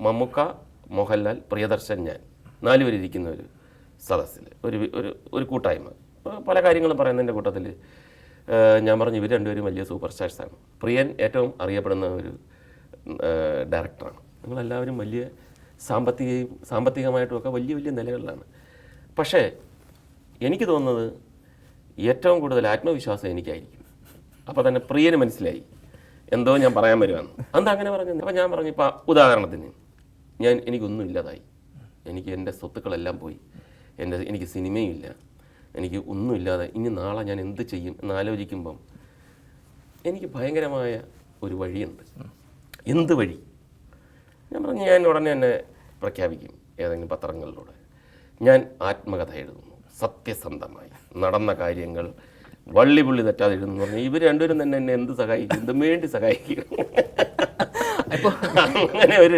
മമ്മൂക്ക മോഹൻലാൽ പ്രിയദർശൻ ഞാൻ. നാലുപേരിയ്ക്കുന്ന ഒരു സദസ്സിൽ. ഒരു ഒരു ഒരു കൂട്ടായ്മ. പല കാര്യങ്ങളും പറയുന്നതിന്റെ കൂട്ടത്തിൽ ഞാൻ പറഞ്ഞു ഇവർ രണ്ടുപേരും വലിയ സൂപ്പർ സ്റ്റാർസാണ് പ്രിയൻ ഏറ്റവും അറിയപ്പെടുന്ന ഒരു ഡയറക്ടറാണ്. നിങ്ങളെല്ലാവരും വലിയ സാമ്പത്തികയും സാമ്പത്തികമായിട്ടുമൊക്കെ വലിയ വലിയ നിലകളിലാണ്. പക്ഷേ എനിക്ക് തോന്നുന്നത് ഏറ്റവും കൂടുതൽ ആത്മവിശ്വാസം എനിക്കായിരിക്കും. അപ്പോൾ തന്നെ പ്രിയന് മനസ്സിലായി. എന്തോ ഞാൻ പറയാൻ വരുവാണ്. അന്ന് അങ്ങനെ പറഞ്ഞു അപ്പോൾ ഞാൻ പറഞ്ഞു ഇപ്പോൾ ഉദാഹരണത്തിന് ഞാൻ എനിക്കൊന്നും ഇല്ലാതായി. എനിക്ക് എന്റെ സ്വത്തുക്കളെല്ലാം പോയി. എന്റെ എനിക്ക് സിനിമയും ഇല്ല എനിക്ക് ഒന്നുമില്ലാതെ ഇനി നാളെ ഞാൻ എന്ത് ചെയ്യും എന്നാലോചിക്കുമ്പം എനിക്ക് ഭയങ്കരമായ ഒരു വഴിയുണ്ട്. എന്ത് വഴി? ഞാൻ പറഞ്ഞു ഞാൻ ഉടനെ തന്നെ പ്രഖ്യാപിക്കും ഏതെങ്കിലും പത്രങ്ങളിലൂടെ. ഞാൻ ആത്മകഥ എഴുതുന്നു. സത്യസന്ധമായി നടന്ന കാര്യങ്ങൾ വള്ളിപുള്ളി തെറ്റാതെ എഴുതുന്നു പറഞ്ഞു ഇവർ രണ്ടുപേരും തന്നെ എന്നെ എന്ത് സഹായിക്കും? എന്തും വേണ്ടി സഹായിക്കും? അങ്ങനെ ഒരു